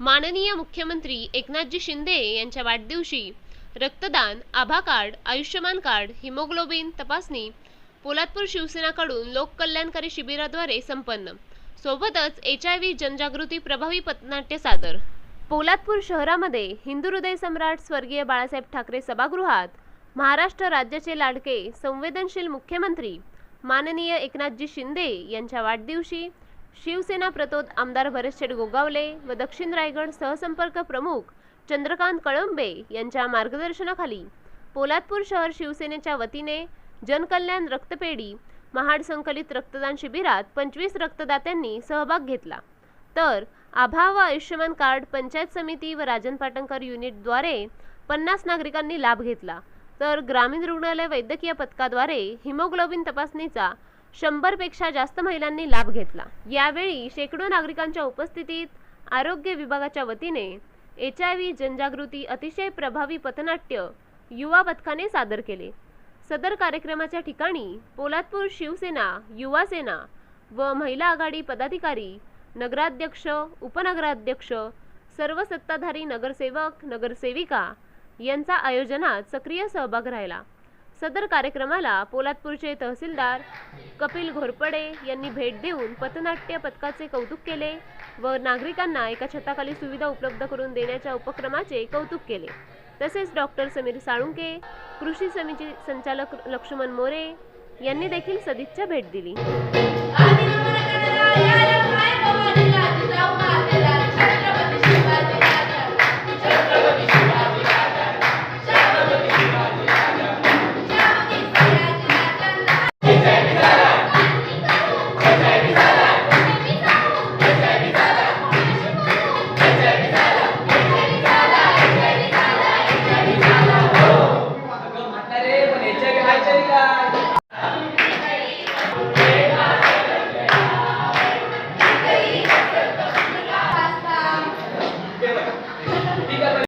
माननीय मुख्यमंत्री एकनाथजी शिंदे यांच्या वाढदिवशी रक्तदान आभा कार्ड आयुष्यमान कार्ड हिमोग्लोबिन तपासणी पोलादपूर शिवसेनाकडून लोककल्याणकारी शिबिराद्वारे संपन्न. सोबतच एच आय व्ही जनजागृती प्रभावी पथनाट्य सादर. पोलादपूर शहरामध्ये हिंदू हृदय सम्राट स्वर्गीय बाळासाहेब ठाकरे सभागृहात महाराष्ट्र राज्याचे लाडके संवेदनशील मुख्यमंत्री माननीय एकनाथजी शिंदे यांच्या वाढदिवशी शिवसेना प्रतोद आमदार भरतशेठ गोगावले व दक्षिण रायगड सहसंपर्क प्रमुख चंद्रकांत कळंबे यांच्या मार्गदर्शनाखाली पोलादपूर शहर शिवसेनेच्या वतीने जनकल्याण रक्तपेढी महाड संकलित रक्तदान शिबिरात पंचवीस रक्तदात्यांनी सहभाग घेतला. तर आभा व आयुष्यमान कार्ड पंचायत समिती व राजन पाटणकर युनिटद्वारे पन्नास नागरिकांनी लाभ घेतला. तर ग्रामीण रुग्णालय वैद्यकीय पथकाद्वारे हिमोग्लोबिन तपासणीचा शंभरपेक्षा जास्त महिलांनी लाभ घेतला. यावेळी शेकडो नागरिकांच्या उपस्थितीत आरोग्य विभागाच्या वतीने एच आय व्ही जनजागृती अतिशय प्रभावी पथनाट्य युवा पथकाने सादर केले. सदर कार्यक्रमाच्या ठिकाणी पोलादपूर शिवसेना युवा सेना व महिला आघाडी पदाधिकारी नगराध्यक्ष उपनगराध्यक्ष सर्व सत्ताधारी नगरसेवक नगरसेविका यांचा आयोजनात सक्रिय सहभाग राहिला. सदर कार्यक्रमाला पोलादपूरचे तहसीलदार कपिल घोरपडे यांनी भेट देऊन पथनाट्य पथकाचे कौतुक केले व नागरिकांना एका छताखाली सुविधा उपलब्ध करून देण्याच्या उपक्रमाचे कौतुक केले. तसेच डॉक्टर समीर साळुंके कृषी समिती संचालक लक्ष्मण मोरे यांनी देखील सदिच्छा भेट दिली. आदिल